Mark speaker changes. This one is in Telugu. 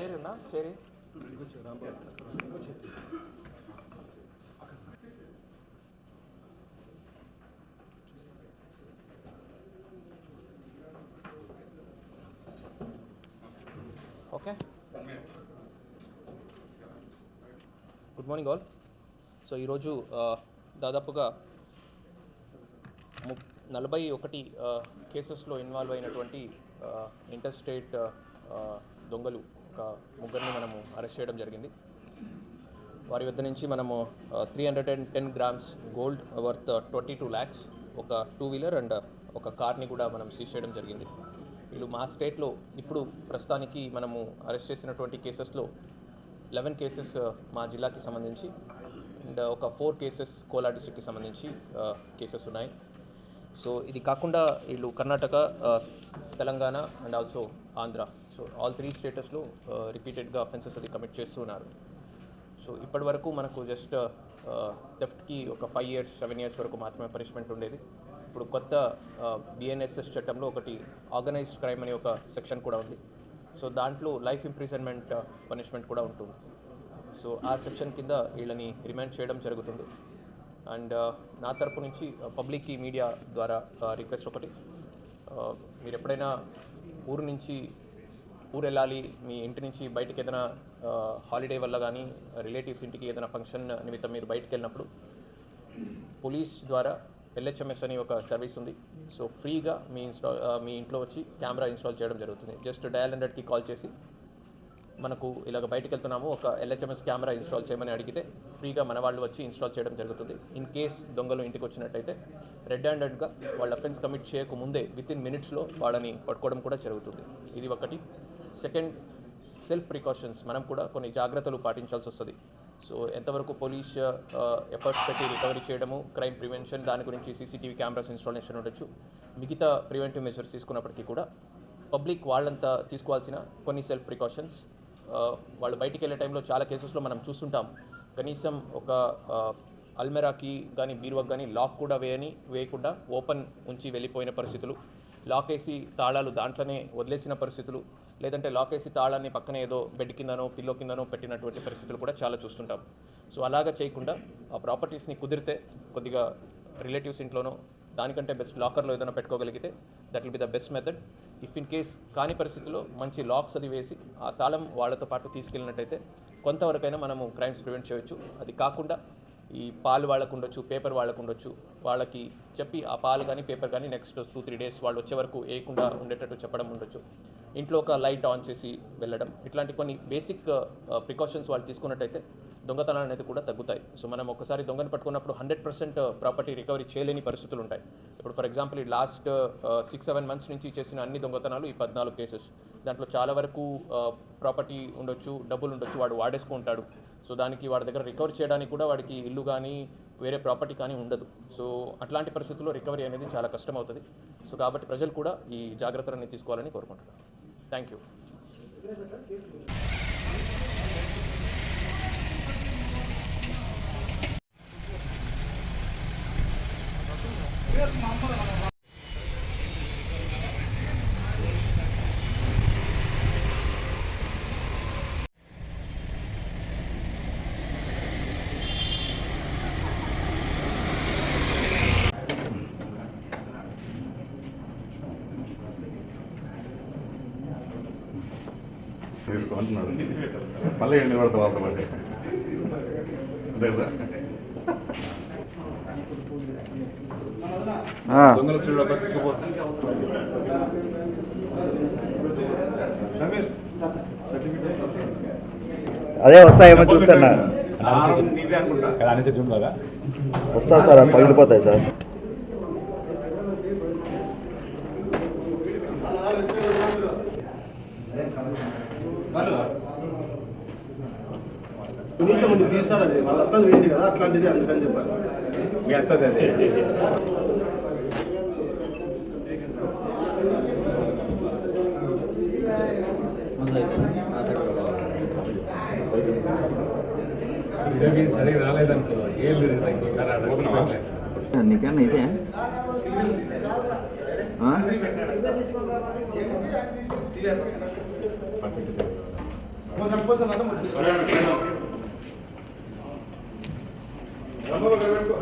Speaker 1: షేర్ ఉందా share okay. Good morning all. So ఈరోజు దాదాపుగా ము నలభై ఒకటి కేసెస్లో ఇన్వాల్వ్ అయినటువంటి ఇంటర్ స్టేట్ దొంగలు. ఒక ముగ్గురిని మనము అరెస్ట్ చేయడం జరిగింది. వారి వద్ద నుంచి మనము three hundred and ten grams gold worth twenty two lakhs ఒక టూ వీలర్ అండ్ ఒక కార్ని కూడా మనం సీజ్ చేయడం జరిగింది. వీళ్ళు మా స్టేట్లో ఇప్పుడు ప్రస్తుతానికి మనము అరెస్ట్ చేసినటువంటి కేసెస్లో లెవెన్ కేసెస్ మా జిల్లాకి సంబంధించి అండ్ ఒక ఫోర్ కేసెస్ కోలా డిస్ట్రిక్ట్కి సంబంధించి కేసెస్ ఉన్నాయి. సో ఇది కాకుండా వీళ్ళు Karnataka Telangana and also Andhra. So all three స్టేటస్లో రిపీటెడ్గా అఫెన్సెస్ అది కమిట్ చేస్తున్నారు. సో ఇప్పటి వరకు మనకు జస్ట్ టెఫ్ట్కి uh, uh, ఒక ఫైవ్ ఇయర్స్ సెవెన్ ఇయర్స్ వరకు మాత్రమే పనిష్మెంట్ ఉండేది. ఇప్పుడు కొత్త uh, బిఎన్ఎస్ఎస్ చట్టంలో ఒకటి ఆర్గనైజ్డ్ క్రైమ్ అనే ఒక సెక్షన్ కూడా ఉంది. సో దాంట్లో లైఫ్ ఇంప్రిజన్మెంట్ పనిష్మెంట్ కూడా ఉంటుంది. సో ఆ సెక్షన్ కింద వీళ్ళని రిమాండ్ చేయడం జరుగుతుంది. అండ్ నా తరపు నుంచి పబ్లిక్కి మీడియా ద్వారా రిక్వెస్ట్ ఒకటి. మీరు ఎప్పుడైనా ఊరు నుంచి ఊరు వెళ్ళాలి మీ ఇంటి నుంచి బయటకి ఏదైనా హాలిడే వల్ల కానీ రిలేటివ్స్ ఇంటికి ఏదైనా ఫంక్షన్ నిమిత్తం మీరు బయటకు వెళ్ళినప్పుడు పోలీస్ ద్వారా ఎల్హెచ్ఎంఎస్ అని ఒక సర్వీస్ ఉంది. సో ఫ్రీగా మీ ఇన్స్టాల్ మీ ఇంట్లో వచ్చి కెమెరా ఇన్స్టాల్ చేయడం జరుగుతుంది. జస్ట్ డయల్ హండ్రెడ్కి కాల్ చేసి మనకు ఇలాగ బయటకు వెళ్తున్నాము ఒక ఎల్హెచ్ఎంఎస్ కెమెరా ఇన్స్టాల్ చేయమని అడిగితే ఫ్రీగా మన వాళ్ళు వచ్చి ఇన్స్టాల్ చేయడం జరుగుతుంది. ఇన్ కేస్ దొంగలు ఇంటికి వచ్చినట్టయితే రెడ్ హ్యాండెడ్గా వాళ్ళ అఫెన్స్ కమిట్ చేయకముందే విత్ ఇన్ మినిట్స్లో వాళ్ళని పట్టుకోవడం కూడా జరుగుతుంది. ఇది ఒకటి. సెకండ్ సెల్ఫ్ ప్రికాషన్స్ మనం కూడా కొన్ని జాగ్రత్తలు పాటించాల్సి వస్తుంది. సో ఎంతవరకు పోలీస్ ఎఫర్ట్స్ uh, పెట్టి రికవరీ చేయడము క్రైమ్ ప్రివెన్షన్ దాని గురించి సీసీటీవీ కెమెరాస్ ఇన్స్టాలేషన్ ఉండొచ్చు. మిగతా ప్రివెంటివ్ మెజర్స్ తీసుకున్నప్పటికీ కూడా పబ్లిక్ వాళ్ళంతా తీసుకోవాల్సిన కొన్ని సెల్ఫ్ ప్రికాషన్స్ uh, వాళ్ళు బయటికి వెళ్ళే టైంలో చాలా కేసెస్లో మనం చూస్తుంటాం. కనీసం ఒక uh, అల్మెరాకి కానీ బీరువాకి కానీ లాక్ కూడా వేయని వేయకుండా ఓపెన్ ఉంచి వెళ్ళిపోయిన పరిస్థితులు. లాక్ వేసి తాళాలు దాంట్లోనే వదిలేసిన పరిస్థితులు. లేదంటే లాక్ వేసి తాళాన్ని పక్కనే ఏదో బెడ్ కిందనో పిల్లో కిందనో పెట్టినటువంటి పరిస్థితులు కూడా చాలా చూస్తుంటాం. సో అలాగా చేయకుండా ఆ ప్రాపర్టీస్ని కుదిరితే కొద్దిగా రిలేటివ్స్ ఇంట్లోనో దానికంటే బెస్ట్ లాకర్లో ఏదైనా పెట్టుకోగలిగితే that will be the best method. If in case కాని పరిస్థితుల్లో మంచి లాక్స్ అది వేసి ఆ తాళం వాళ్ళతో పాటు తీసుకెళ్ళినట్టయితే కొంతవరకైనా మనము క్రైమ్స్ ప్రివెంట్ చేయొచ్చు. అది కాకుండా ఈ పాలు వాళ్ళకు ఉండొచ్చు పేపర్ వాళ్ళకు ఉండొచ్చు వాళ్ళకి చెప్పి ఆ పాలు కానీ పేపర్ కానీ నెక్స్ట్ టూ త్రీ డేస్ వాళ్ళు వచ్చే వరకు వేయకుండా ఉండేటట్టు చెప్పడం ఉండొచ్చు. ఇంట్లో ఒక లైట్ ఆన్ చేసి వెళ్ళడం ఇట్లాంటి కొన్ని బేసిక్ ప్రికాషన్స్ uh, వాళ్ళు తీసుకున్నట్టయితే దొంగతనాలు అనేది కూడా తగ్గుతాయి. సో మనం ఒకసారి దొంగను పట్టుకున్నప్పుడు హండ్రెడ్ పర్సెంట్ ప్రాపర్టీ రికవరీ చేయలేని పరిస్థితులు ఉంటాయి ఇప్పుడు ఫర్ ఎగ్జాంపుల్ ఈ లాస్ట్ సిక్స్ సెవెన్ మంత్స్ నుంచి చేసిన అన్ని దొంగతనాలు ఈ పద్నాలుగు కేసెస్ దాంట్లో చాలా వరకు ప్రాపర్టీ ఉండొచ్చు డబ్బులు ఉండొచ్చు వాడు వాడేసుకుంటాడు సో దానికి వాడి దగ్గర రికవర్ చేయడానికి కూడా వాడికి ఇల్లు కానీ వేరే ప్రాపర్టీ కానీ ఉండదు. సో అట్లాంటి పరిస్థితుల్లో రికవరీ అనేది చాలా కష్టం అవుతుంది సో కాబట్టి ప్రజలు కూడా ఈ జాగ్రత్తలన్నీ తీసుకోవాలని కోరుకుంటున్నాను థ్యాంక్ యూ
Speaker 2: తీసుకుంటున్నాడు మళ్ళీ ఎండి పడతాం వాళ్ళతో పాటు. అంతే కదా? దొంగలు చూడ
Speaker 3: అదే వస్తాయేమో
Speaker 4: కదా
Speaker 3: వస్తా సార్ పగిలిపోతాయి సార్.
Speaker 5: ఇంట్లో ముందు అందుకని
Speaker 4: చెప్పాలి సరిగ్గా రాలేదని సో ఏం లేదు ఇంకోసారి అడగలేదు
Speaker 3: నీకన్నా ఇదే. మేడం